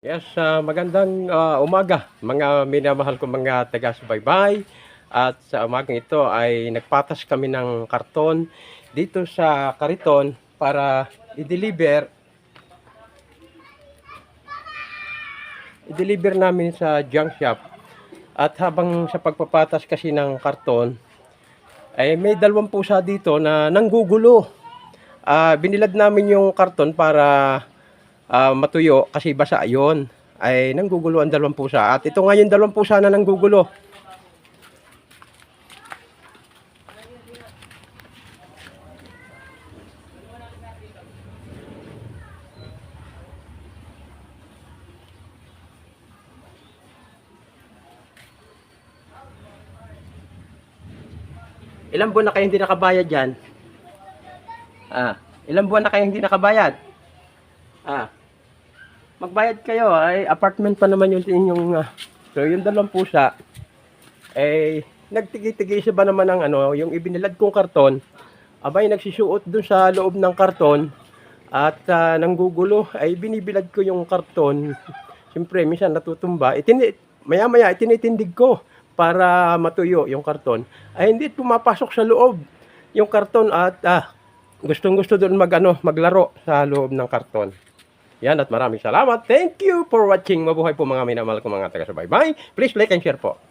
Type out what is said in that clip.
Yes, ah, magandang ah, umaga mga minamahal ko mga taga-subaybay. At sa umagang ito ay nagpatas kami ng karton dito sa kariton para i-deliver i-deliver namin sa junk shop. At habang sa pagpapatas kasi ng karton ay may dalawang pusa dito na nanggugulo. Ah, binilad namin yung karton para ah, matuyo kasi basa yon ay nanggugulo ang dalawang pusa. At ito nga yung dalawang pusa na nanggugulo. Ilang buwan na kayo hindi nakabayad yan? Ah, ilang buwan na kayo hindi nakabayad? Ah, magbayad kayo ay apartment pa naman yung inyong ah, so yung dalawang pusa eh nagtigi-tigi isa ba naman ng ano yung ibinilad kong karton abay nagsisuot dun sa loob ng karton at ah, nanggugulo. Ay binibilad ko yung karton. Siyempre minsan natutumba. Itini maya maya itinitindig ko para matuyo yung karton. Ay hindi pumapasok sa loob yung karton at ah, gustong gusto doon mag, ano, maglaro sa loob ng karton yan at maraming salamat. Thank you for watching. Mabuhay po mga minamahal ko mga taga-subaybay. Please like and share po.